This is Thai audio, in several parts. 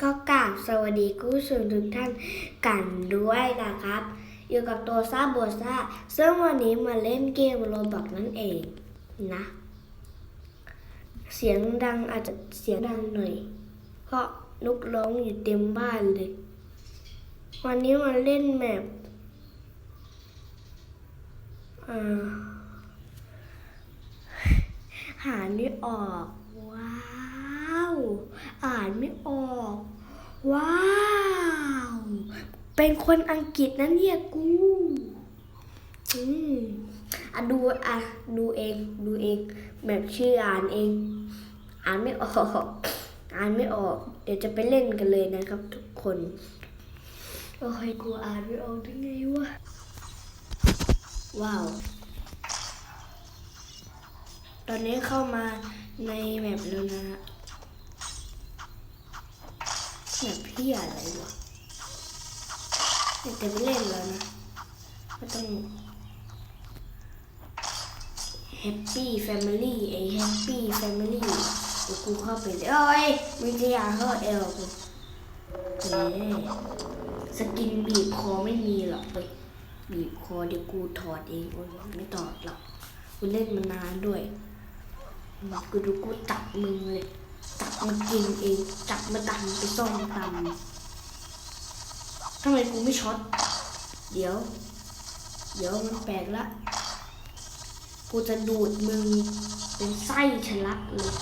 ก็กราบสวัสดีผู้ชมทุกท่านกันด้วยนะครับ อยู่กับตัวซาโบซาซึ่งวันนี้มาเล่นเกมโรบอกนั่นเองนะ เสียงดังอาจจะเสียงดังหน่อย เพราะนกร้องอยู่เต็มบ้านเลย วันนี้มาเล่นแมปหาไม่ออกว้า อ่านไม่ออก ว้าว เป็นคนอังกฤษนะเนี่ยกูอืมอะดูอะดูเองดูเอง แบบชื่ออ่านเอง อ่านไม่ออก อ่านไม่ออก เดี๋ยวจะไปเล่นกันเลยนะครับทุกคน โอ้ยกูอ่านไม่ออกได้ไงวะ ว้าว ตอนนี้เข้ามาในแมปแล้วนะ ฮะแมปพี่อะไรวะเดี๋ยวจะเล่นแล้วนะก็ต้อง Happy Family ไอ้ Happy Family เดี๋ยวกูเข้าไปเลยโอ้ยมึงจะอยาเข้าเอลกูเฮ้สกินบีบคอไม่มีหรอกเว้บีบคอเดี๋ยวกูถอดเองโอ้ยไม่ถอดหรอกกูเล่นมานานด้วยกูดูกูจับมึงเลย มากินเองจับมาตำไปส้มตำทำไมกูไม่ช็อต เดี๋ยว เดี๋ยวมันแปลกละ กูจะดูดมึงเป็นไส้ชลักเลย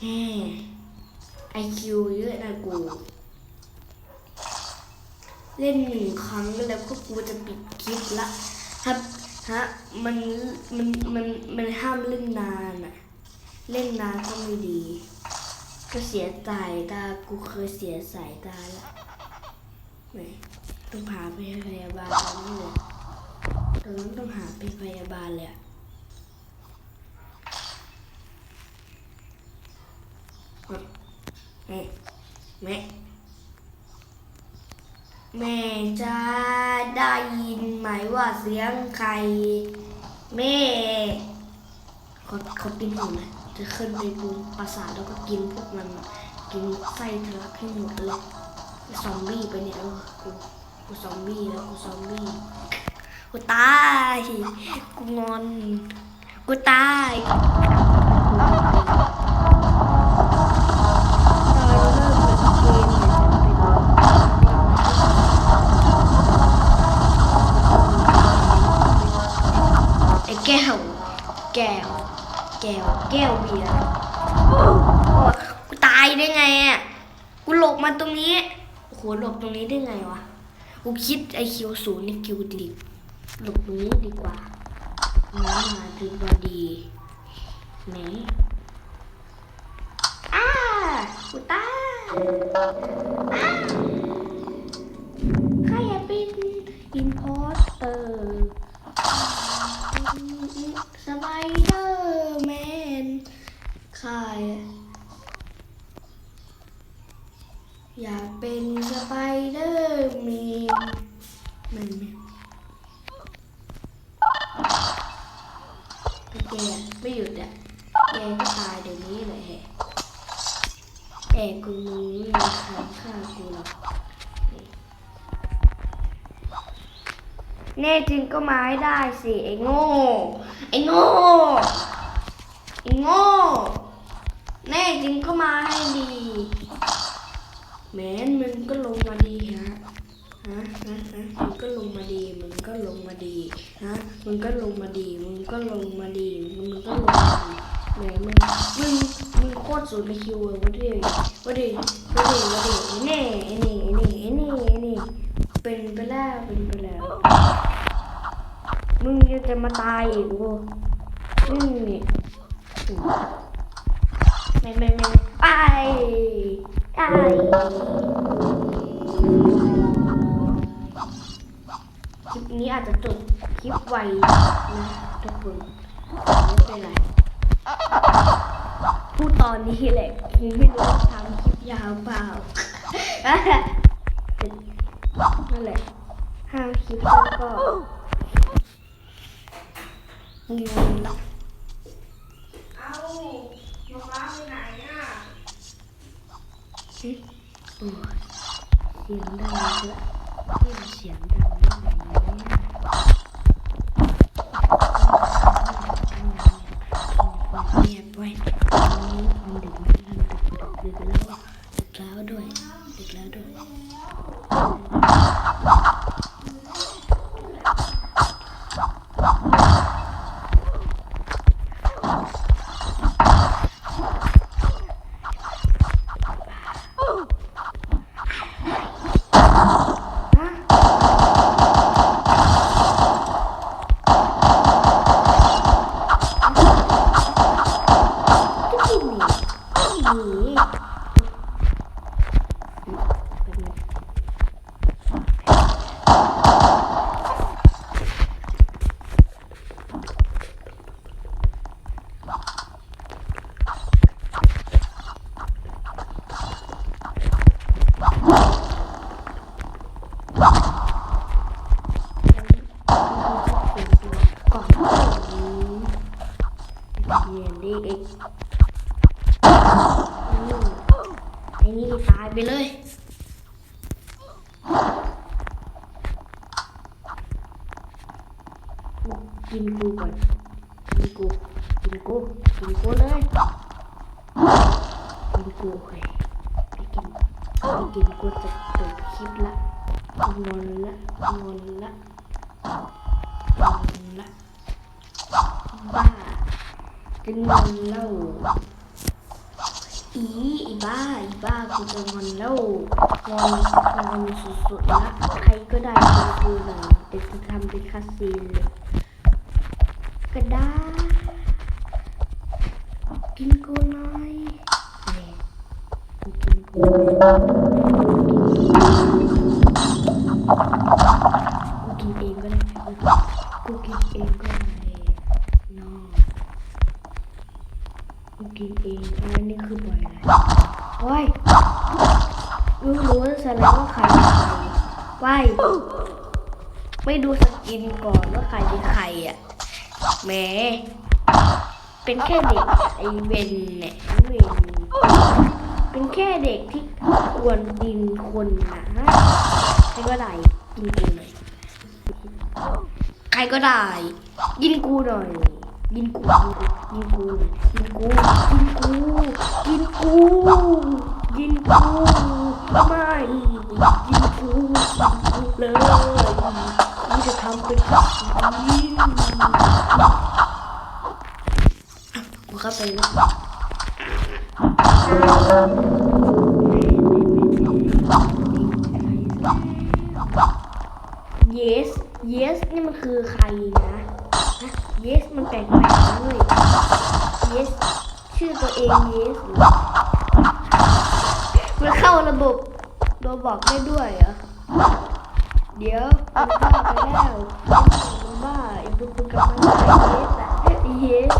แฮ่ไอคิวเยอะนะกู เล่นหนึ่งครั้งแล้วก็กูจะปิดคลิปละฮะฮะมันมันมันมันห้ามเล่นนานอะเล่นนานก็ไม่ดี ก็เสียสายตากูเคยเสียสายตาละไม่ต้องพาไปพยาบาลตอนนี้เลยตอนนั้นต้องหาไปพยาบาลเลยอะแม่แม่ แม่จะได้ยินไหมว่าเสียงใคร แม่เขาเขากินผมนะจะขึ้นไปบนปราสาทแล้วก็กินพวกมันกินไส้ทะลักให้หมดเลยซอมบี้ไปเนี่ยกูกูซอมบี้แล้วกูซอมบี้กูตายกูงอนกูตาย แก้ว แก้ว แก้ว แก้วเบียร์กูตายได้ไงอะ กูหลบมาตรงนี้ โอ้โหหลบตรงนี้ได้ไงวะ กูคิดไอคิวศูนย์นี่คิวดีหลบตรงนี้ดีกว่าน้ำมาถึงพอดีไหนอ้ากูตายอ้าใครอยากเป็นอินพอสเตอร์ สไปเดอร์แมน ใครอยากเป็นสไปเดอร์แมนมันไม่แกไม่หยุดอะแกก็ตายเดี๋ยวนี้เลยแฮะแอกกูมึงไม่มีใครฆ่ากูหรอกแน่จริงก็มาให้ได้สิ ไอ้โง่ ไอ้โง่ ไอ้โง่ แน่จริงก็มาให้ดีแม้นมึงก็ลงมาดีฮะฮะฮะฮะมึงก็ลงมาดีมึงก็ลงมาดีฮะมึงก็ลงมาดีมึงก็ลงมาดีมึงก็ลงมาดีแหมมึงมึงมึงโคตรสุดในคิวเลยวะดิวะดิวะดิวะดิไอ้เน่ไอ้นี่ไอ้นี่ไอ้นี่ไอ้นี่เป็นไปแล้วเป็นไปแล้วมึงยังจะมาตายอีกว้มึงนี่ ไม่ไม่ไม่ไปไปคลิปนี้อาจจะจบคลิปไวนะทุกคนไม่เป็นไรพูดตอนนี้แหละยังไม่รู้ทำคลิปยาวเปล่านั่นแหละห้าคลิปแล้วก็เงินละเอา หนูฟ้าไปไหนอะโอ้ยเสียงดังเลยที่มันเสียงดังได้ไงเนี่ยเงียมันดึกมันดึกดึกดึกแล้วดึกแล้วด้วยดึกแล้วด้วย เรียนดีอีกไอ้นี่ตายไปเลยกินกูก่อนกินกูกินกูกินกูเลยกินกูเฮ้ยไปกินไปกินกูจะจบคลิปละงอนละงอนละงอนละบ้า จะงอนแล้วอีอีบ้าอีบ้ากูจะงอนแล้วงอนงอนสุดๆละใครก็ได้กินกูหน่อยเดี๋ยวจะทำเป็นคาซีนเลยก็ได้กินกูหน่อยเนี่ยกูกินกูกูกินเองก็ได้กูกินเองก็ได้น้อง กูกินเองอันนี้คือปล่อยอะไรโอ้ยรู้รู้แสดงว่าใครเป็นใครว้ายไม่ดูสกินก่อนว่าใครเป็นใครอะแหมเป็นแค่เด็กไอเวนเนี่ยเวนเป็นแค่เด็กที่กวนดินคนนะใครก็ได้กินกูหน่อยใครก็ได้ ยินกูหน่อยยินกูยินกูยินกูยินกู ยินกูยินกูไม่ยินกูยินกูเลยนี่จะทำเป็นยินกูเข้าไปแล้ว yes yes นี่มันคือใครนะ yes มันแปลกๆนะเว้ย yes ชื่อตัวเอง yes เหรอ อกได้ด้วยเหรอ เดี๋ยวมันบ้าไปแล้วมันบ้าอีกบุคคลกำลังเฮสเฮสเฮส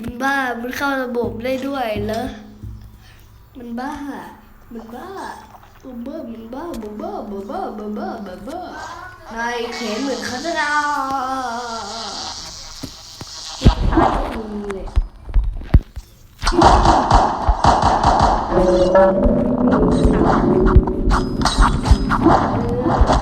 มันบ้ามันเข้าระบบได้ด้วยเหรอ มันบ้า มันบ้าบูเบอร์มันบ้าบูเบอร์บูเบอร์บูเบอร์บูเบอร์นายเขียนเหมือนเขาจะเอาท้ายมือเลย Thank you.